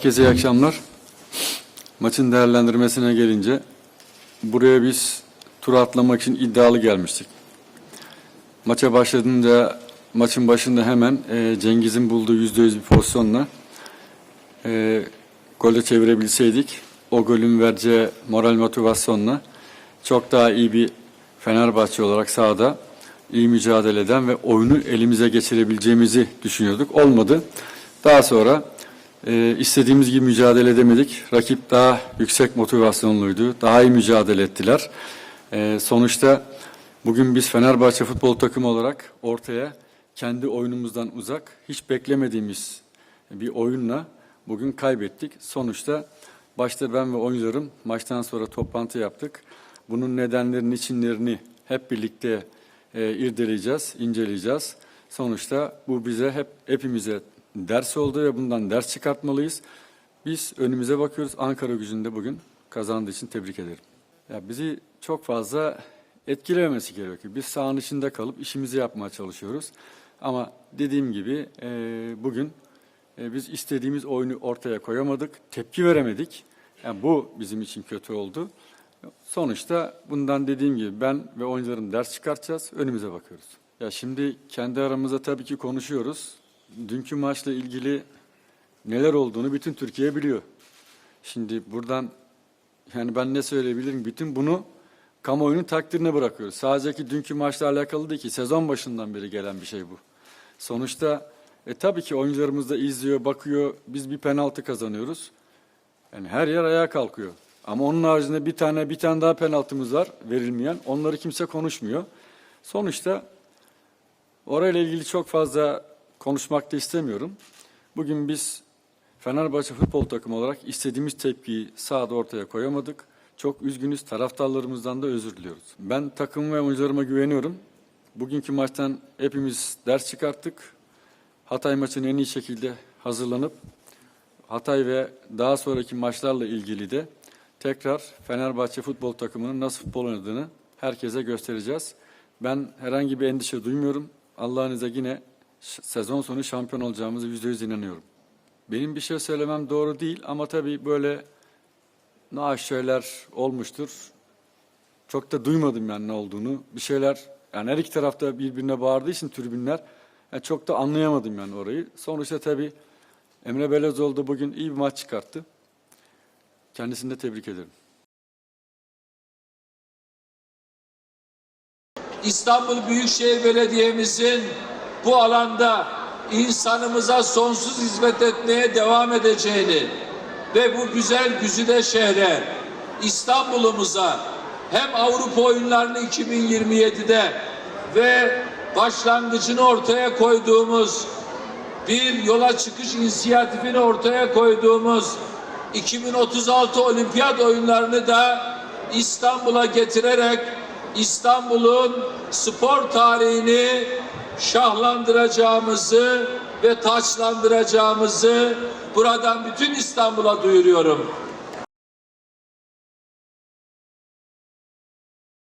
Herkese iyi akşamlar. Maçın değerlendirmesine gelince buraya biz tur atlamak için iddialı gelmiştik. Maça başladığında maçın başında hemen e, Cengiz'in bulduğu yüzde yüz bir pozisyonla e, gole çevirebilseydik o golün vereceği moral motivasyonla çok daha iyi bir Fenerbahçe olarak sahada iyi mücadele eden ve oyunu elimize geçirebileceğimizi düşünüyorduk. Olmadı. Daha sonra e, istediğimiz gibi mücadele edemedik. Rakip daha yüksek motivasyonluydu. Daha iyi mücadele ettiler. E, sonuçta bugün biz Fenerbahçe futbol takımı olarak ortaya kendi oyunumuzdan uzak, hiç beklemediğimiz bir oyunla bugün kaybettik. Sonuçta başta ben ve oyuncularım maçtan sonra toplantı yaptık. Bunun nedenlerini, içinlerini hep birlikte e, irdeleyeceğiz, inceleyeceğiz. Sonuçta bu bize hep hepimize ders oldu ve bundan ders çıkartmalıyız. Biz önümüze bakıyoruz. Ankara gücünde bugün kazandığı için tebrik ederim. Ya bizi çok fazla etkilememesi gerekiyor. Biz sahanın içinde kalıp işimizi yapmaya çalışıyoruz. Ama dediğim gibi e, bugün e, biz istediğimiz oyunu ortaya koyamadık, tepki veremedik. Yani bu bizim için kötü oldu. Sonuçta bundan dediğim gibi ben ve oyuncularım ders çıkartacağız, önümüze bakıyoruz. Ya şimdi kendi aramızda tabii ki konuşuyoruz. Dünkü maçla ilgili neler olduğunu bütün Türkiye biliyor. Şimdi buradan yani ben ne söyleyebilirim? Bütün bunu kamuoyunun takdirine bırakıyoruz. Sadece ki dünkü maçla alakalı değil ki sezon başından beri gelen bir şey bu. Sonuçta e, tabii ki oyuncularımız da izliyor, bakıyor. Biz bir penaltı kazanıyoruz. Yani her yer ayağa kalkıyor. Ama onun haricinde bir tane bir tane daha penaltımız var verilmeyen. Onları kimse konuşmuyor. Sonuçta orayla ilgili çok fazla konuşmak da istemiyorum. Bugün biz Fenerbahçe futbol takımı olarak istediğimiz tepkiyi sahada ortaya koyamadık. Çok üzgünüz. Taraftarlarımızdan da özür diliyoruz. Ben takım ve oyuncularıma güveniyorum. Bugünkü maçtan hepimiz ders çıkarttık. Hatay maçını en iyi şekilde hazırlanıp Hatay ve daha sonraki maçlarla ilgili de tekrar Fenerbahçe futbol takımının nasıl futbol oynadığını herkese göstereceğiz. Ben herhangi bir endişe duymuyorum. Allah'ın izniyle yine sezon sonu şampiyon olacağımızı yüzde yüz inanıyorum. Benim bir şey söylemem doğru değil ama tabii böyle naaş şeyler olmuştur. Çok da duymadım yani ne olduğunu. Bir şeyler yani her iki tarafta birbirine bağırdığı için tribünler yani çok da anlayamadım yani orayı. Sonuçta tabii Emre Belezoğlu da bugün iyi bir maç çıkarttı. Kendisini de tebrik ederim. İstanbul Büyükşehir Belediye'mizin bu alanda insanımıza sonsuz hizmet etmeye devam edeceğini ve bu güzel güzide şehre İstanbul'umuza hem Avrupa oyunlarını 2027'de ve başlangıcını ortaya koyduğumuz bir yola çıkış inisiyatifini ortaya koyduğumuz 2036 olimpiyat oyunlarını da İstanbul'a getirerek İstanbul'un spor tarihini şahlandıracağımızı ve taçlandıracağımızı buradan bütün İstanbul'a duyuruyorum.